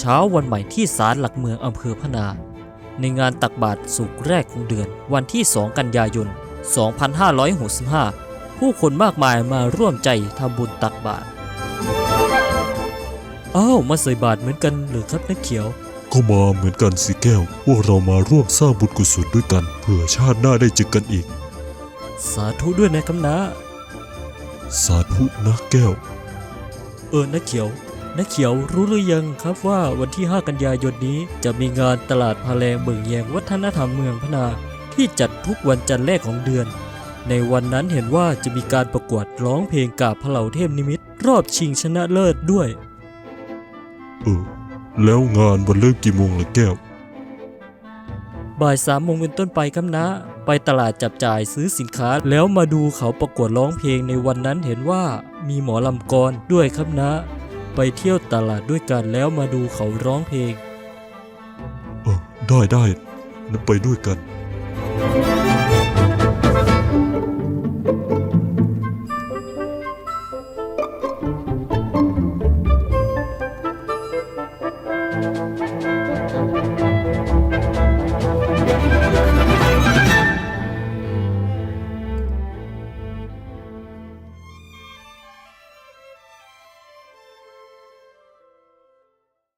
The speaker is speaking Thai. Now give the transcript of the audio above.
เช้าวันใหม่ที่ศาลหลักเมืองอำเภอพะนา ในงานตักบาตรสุกร์แรกของเดือนวันที่ 2 กันยายน 2565 ผู้คนมากมายมาร่วมใจทำบุญตักบาตรอ้าวมาใส่บาตรเหมือนกันเหรือครับนักเขียวก็มาเหมือนกันสิแก้วพวกเรามาร่วมสร้างบุญกุศลด้วยกัน เพื่อชาติหน้าได้เจอกันอีก สาธุด้วยนะครับนะ สาธุนะแก้ว เออนักเขียว นักเขียวรู้หรือยังครับว่าวันที่ 5 กันยายนนี้จะมีงานตลาดพาแรงเบิกแยงวัฒนธรรมเมืองพะนา ที่จัดทุกวันจันทร์แรกของเดือน ในวันนั้นเห็นว่าจะมีการประกวดร้องเพลงกาบพะเหล่าเทพนิมิตรรอบชิงชนะเลิศด้วย เออ แล้วงานวันเริ่มกี่โมงล่ะแก้ว บ่ายสามโมงเป็นต้นไปครับนะ ไปตลาดจับจ่ายซื้อสินค้า แล้วมาดูเขาประกวดร้องเพลงในวันนั้นเห็นว่ามีหมอลำกรด้วยครับนะ ไปเที่ยวตลาดด้วยกันแล้วมาดูเขาร้องเพลง เออได้ได้นั่นไปด้วยกัน